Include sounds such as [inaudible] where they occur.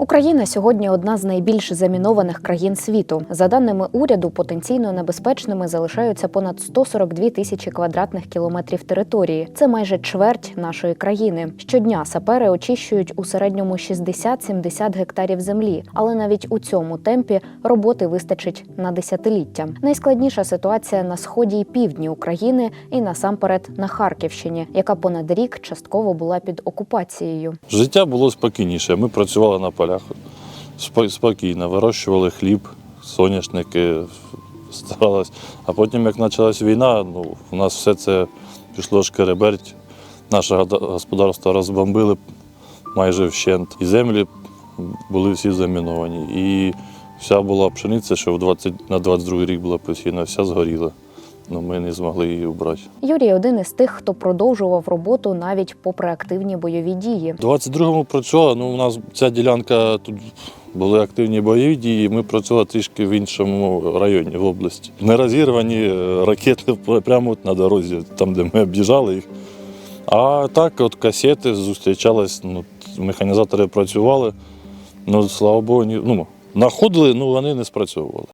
Україна сьогодні одна з найбільш замінованих країн світу. За даними уряду, потенційно небезпечними залишаються понад 142 тисячі квадратних кілометрів території. Це майже чверть нашої країни. Щодня сапери очищують у середньому 60-70 гектарів землі, але навіть у цьому темпі роботи вистачить на десятиліття. Найскладніша ситуація на сході і півдні України і насамперед на Харківщині, яка понад рік частково була під окупацією. Життя було спокійніше. Ми працювали на полях спокійно, вирощували хліб, соняшники, старались. А потім, як почалась війна, ну, у нас все це пішло шкереберть. Наше господарство розбомбили майже вщент. І землі були всі заміновані. І вся була пшениця, що в 20, на 22 рік була посіяна, вся згоріла. Ну, ми не змогли її убрати. Юрій один із тих, хто продовжував роботу навіть попри активні бойові дії. У 22-му працювали, ну у нас ця ділянка тут були активні бойові дії. Ми працювали трішки в іншому районі в області. Не розірвані е, ракети [laughs] прямо от на дорозі, там, де ми об'їжджали їх. А так, от касети зустрічались, ну, механізатори працювали. Ну, слава Богу, ні, ну, знаходили, ну вони не спрацьовували.